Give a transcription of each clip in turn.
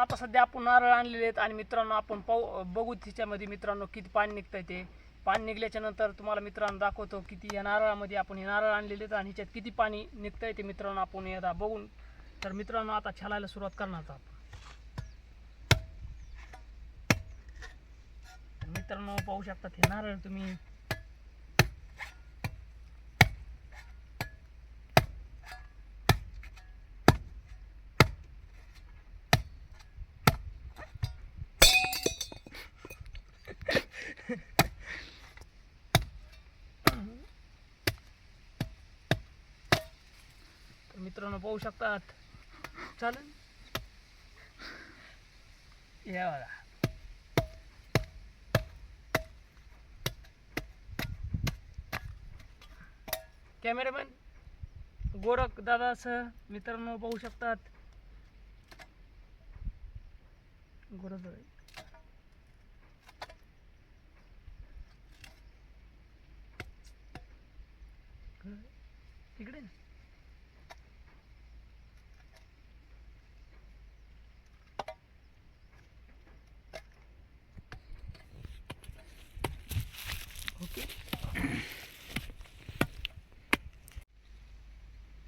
आता सध्या आपण नारळ आणलेले आहेत आणि मित्रांनो आपण पाहू बघू तिच्यामध्ये मित्रांनो किती पाणी निघतंय ते. पाणी निघल्याच्या नंतर तुम्हाला मित्रांनो दाखवतो किती या नारळामध्ये आपण हे नारळ आणलेले आहेत आणि ह्याच्यात किती पाणी निघतंय ते मित्रांनो आपण एकदा बघून. तर मित्रांनो आता छालायला सुरुवात करणार आहोत मित्रांनो पाहू शकतात हे नारळ तुम्ही तर मित्रांनो पाहू शकतात. चालेल? या बघा. कॅमेरामॅन गोरख दादासह मित्रांनो पाहू शकतात. गोरख दादा. तिकडे ना.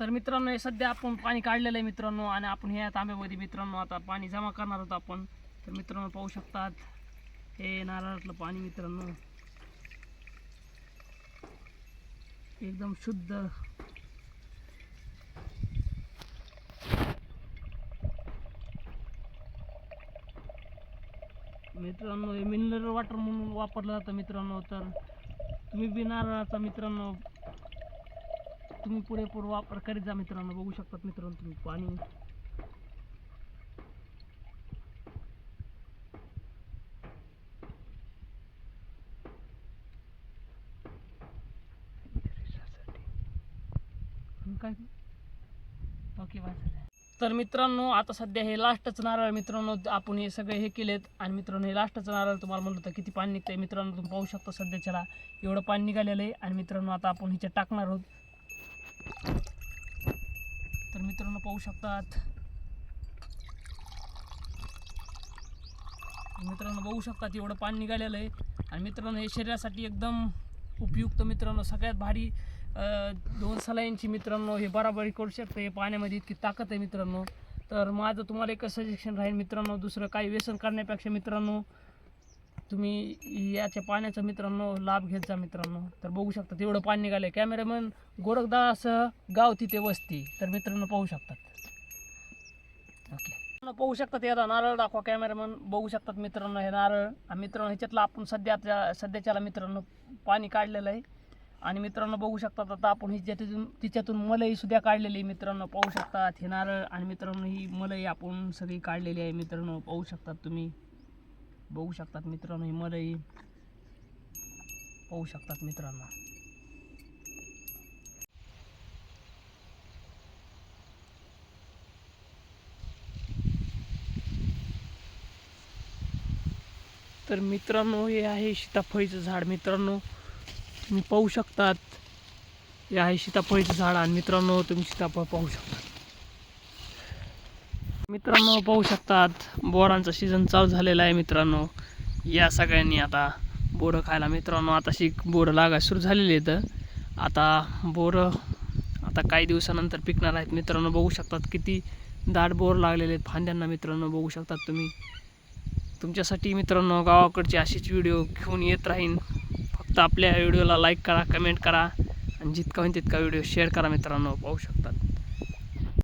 तर मित्रांनो हे सध्या आपण पाणी काढलेलं आहे मित्रांनो आणि आपण ह्या तांब्यामध्ये मित्रांनो. आता पाणी जमा करणार आहोत आपण. तर मित्रांनो पाहू शकतात. हे नारळातलं पाणी मित्रांनो. एकदम शुद्ध. मित्रांनो हे मिनरल वॉटर म्हणून वापरलं जातं मित्रांनो. तर तुम्ही बी नारळाचा मित्रांनो तुम्ही पुरेपूर वापर करीत जा मित्रांनो बघू शकतात मित्रांनो तुम्ही पाणी. काय? ओके तर मित्रांनो आता सध्या हे लास्टच नारळ मित्रांनो. आपण हे सगळे हे केलेत. आणि मित्रांनो हे लास्टच नारळ तुम्हाला म्हणलं होतं किती पाणी निघतंय. मित्रांनो तुम्ही पाहू शकता सध्याच्याला एवढं पाणी निघालेलं आहे. आणि मित्रांनो आता आपण हिच्यात टाकणार आहोत. तर मित्रांनो पाहू शकतात. मित्रांनो बघू शकतात एवढं पाणी निघालेलं आहे. आणि मित्रांनो हे शरीरासाठी एकदम उपयुक्त मित्रांनो सगळ्यात भारी दोन सलाईंची मित्रांनो हे बराबरी करू शकतं हे पाण्यामध्ये इतकी ताकद आहे मित्रांनो. तर माझं तुम्हाला एकच सजेशन राहील मित्रांनो दुसरं काही व्यसन करण्यापेक्षा मित्रांनो तुम्ही याच्या पाण्याचा मित्रांनो लाभ घेत जा मित्रांनो. तर बघू शकता तेवढं पाणी निघालं आहे कॅमेरामन गोरखदासह गाव तिथे वस्ती. तर मित्रांनो पाहू शकतात. ओके पाहू शकतात याला नारळ दाखवा कॅमेरामन बघू शकतात मित्रांनो हे नारळ. मित्रांनो ह्याच्यातलं आपण सध्या सध्याच्याला मित्रांनो पाणी काढलेलं आहे. आणि मित्रांनो बघू शकतात आता आपण ह्याच्यातून तिच्यातून मलई सुद्धा काढलेली आहे मित्रांनो पाहू शकतात. हे नारळ आणि मित्रांनो ही मलई आपण सगळी काढलेली आहे मित्रांनो पाहू शकतात तुम्ही. बघू शकतात मित्रांनो ही मलई. पाहू शकतात मित्रांनो. तर मित्रांनो हे आहे सीताफळीचं झाड मित्रांनो. तुम्ही पाहू शकतात. हे आहे सीताफळीचं झाड आणि मित्रांनो तुम्ही सीताफळ पाहू शकता मित्रांनो पाहू शकतात बोरांचा सीझन चालू झालेला आहे मित्रांनो. या सगळ्यांनी आता बोरं खायला. मित्रांनो आता शिक बोरं लागायला सुरू झालेली आहेत. आता बोरं आता काही दिवसानंतर पिकणार आहेत. मित्रांनो बघू शकतात किती दाट बोर लागलेले आहेत फांद्यांना. मित्रांनो बघू शकतात तुम्ही. तुमच्यासाठी मित्रांनो गावाकडचे असेच व्हिडिओ घेऊन येत राहीन. फक्त आपल्या व्हिडिओला लाईक करा कमेंट करा. आणि जितका होईल तितका व्हिडिओ शेअर करा मित्रांनो. पाहू शकतात